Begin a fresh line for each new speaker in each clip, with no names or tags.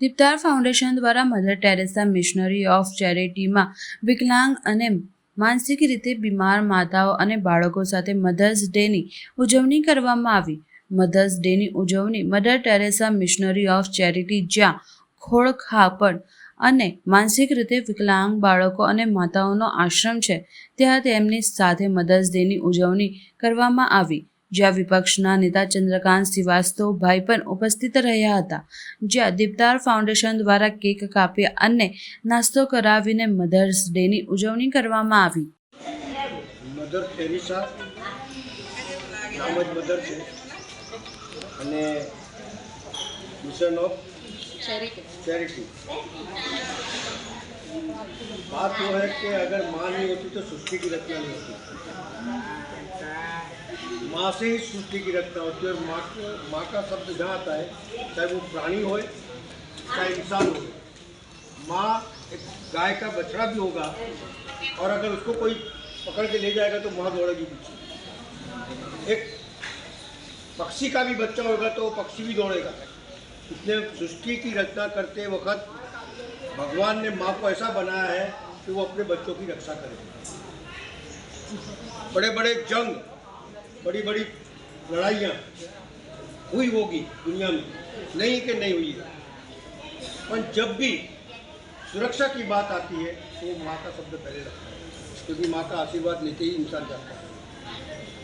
દીપદાર foundation દ્વારા Mother Teresa missionary of ચેરિટીમાં વિકલાંગ અને માનસિક રીતે બીમાર માતાઓ અને બાળકો સાથે મધર્સ ડેની ઉજવણી કરવામાં આવી. મધર્સ ડેની ઉજવણી Mother Teresa missionary of charity જ્યાં ખોળખાપણ અને માનસિક રીતે વિકલાંગ બાળકો અને માતાઓનો આશ્રમ છે, ત્યાં તેમની સાથે મધર્સ ડેની ઉજવણી કરવામાં આવી. જ્યાં વિપક્ષના નેતા ચંદ્રકાંત શ્રીવાસ્તવભાઈ પણ ઉપસ્થિત રહ્યા હતા જ્યાં દીપદાર ફાઉન્ડેશન દ્વારા કેક કાપી અને નાસ્તો કરાવીને મધર્સ ડેની ઉજવણી કરવામાં આવી
મધર ટેરેસા નામ જ મધર છે અને મિશન ઓફ चैरिटी बात वो है कि अगर माँ नहीं होती तो सृष्टि की रचना नहीं होती माँ से ही सृष्टि की रचना होती है और माँ माँ का शब्द जहाँ आता है, चाहे वो प्राणी हो चाहे इंसान हो माँ एक गाय का बछड़ा भी होगा और अगर उसको कोई पकड़ के ले जाएगा तो माँ दौड़ेगी पीछे। एक पक्षी का भी बच्चा होगा तो पक्षी भी दौड़ेगा। इसलिए सृष्टि की रचना करते वक्त भगवान ने माँ को ऐसा बनाया है कि वो अपने बच्चों की रक्षा करे। बड़े बड़े जंग बड़ी बड़ी लड़ाइयाँ हुई होगी दुनिया में। नहीं कि नहीं हुई है। पर जब भी सुरक्षा की बात आती है तो माँ का शब्द पहले रखता है। क्योंकि माँ का आशीर्वाद लेते ही इंसान जाता है।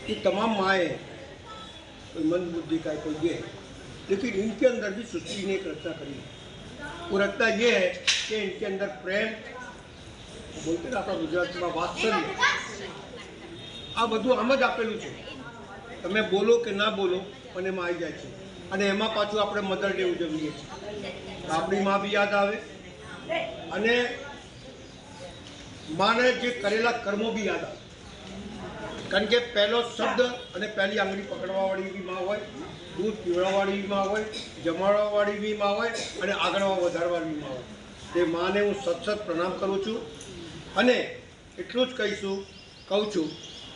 कि तमाम माएँ कोई मन बुद्धि का है, कोई ये है। लेकिन इनके अंदर भी सृष्टि ने एक रचना करी है। वो रचना ये है कि इनके अंदर प्रेम, बोलते ना गुजरात में वास्तव આ બધું આમ જ आपेलू તમે બોલો કે ના બોલો, પણ એમાં આવી જાય છે. અને એમાં પાછું આપણે મધર ડે ઉજવીએ છીએ. આપણી માં બી યાદ આવે. અને માને જે કરેલા કર્મો બી યાદ આવે. કારણ કે પહેલો શબ્દ અને પહેલી આંગળી પકડવાવાળી બી માં હોય, દૂધ પીવડાવવાળી બી માં હોય, જમાડવાવાળી બી માં હોય, અને આગળમાં વધારવાળી બી માં હોય. તે માને હું સત સત પ્રણામ કરું છું. અને એટલું જ કહીશું, કહું છું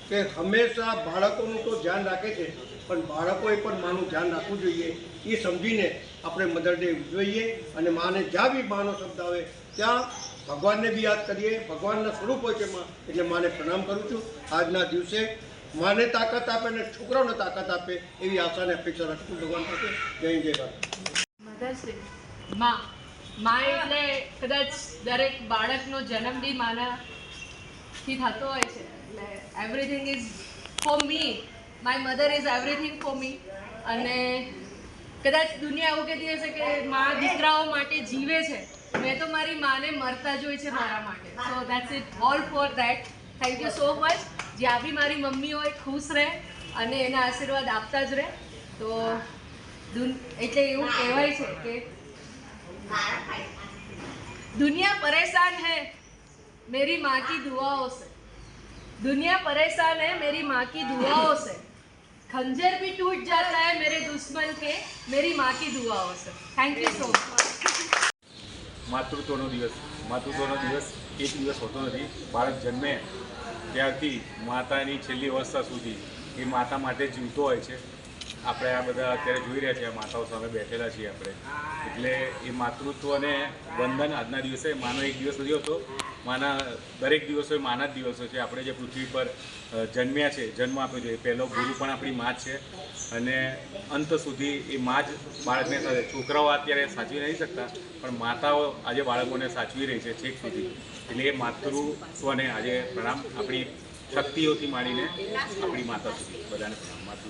કે હંમેશા બાળકોનું તો ધ્યાન રાખે છે, પણ બાળકોએ પણ માનું ધ્યાન રાખવું જોઈએ. એ સમજીને આપણે મધર ડે ઉજવીએ અને માને જ્યાં બી માનો શબ્દ આવે, ત્યાં ભગવાનને બી યાદ કરીએ. ભગવાનના સ્વરૂપ હોય છે માં, એટલે માને પ્રણામ કરું છું. આજના દિવસે માને તાકાત આપે અને છોકરાઓને તાકાત આપે એવી આશાને અપેક્ષા રાખું ભગવાન પાસે જય જય ભારત.
માં માં એટલે કદાચ દરેક બાળકનો જન્મદિન બી માનાથી થતો હોય છે. Everything is for me my mother is everything for me અને કદાચ દુનિયા એવું કહેતી હશે કે મા દીકરાઓ માટે જીવે છે. મેં તો મારી માને મરતા જોઈ છે મારા માટે. So that's it all for that thank you so much જ્યાં બી મારી મમ્મી હોય, ખુશ રહે અને એના આશીર્વાદ આપતા જ રહે. તો એટલે એવું કહેવાય છે કે દુનિયા પરેશાન હૈ. મેરી માં કી દુઆઓ છે. दुनिया परेशान है मेरी माँ की दुआओं से खंजर भी टूट जाता है मेरे दुश्मन के मेरी माँ की दुआओं से थैंक यू सो मच
માતૃત્વનો દિવસ માતૃત્વનો દિવસ એક દિવસ હોતો નથી બાળક જન્મે ત્યારથી માતાની છેલ્લી અવસ્થા સુધી એ માતા માટે જીવતો હોય છે આપણે આ બધા અત્યારે જોઈ રહ્યા છીએ, માતાઓ સામે બેઠેલા છીએ આપણે. એટલે એ માતૃત્વને વંદન આજના દિવસે, માનો એક દિવસ નથી હોતો, માના દરેક દિવસો માના જ દિવસો છે. આપણે જે પૃથ્વી પર જન્મ્યા છે, જન્મ આપ્યો છે પહેલો ગુરુ પણ આપણી માં છે. અને અંત સુધી એ મા જ બાળકને સાથે છોકરાઓ અત્યારે સાચવી નથી શકતા, પણ માતાઓ આજે બાળકોને સાચવી રહી છે છેક સુધી. એટલે એ માતૃત્વને આજે પ્રણામ આપણી શક્તિઓથી માંડીને આપણી માતા સુધી. બધાને પ્રણામ માતૃ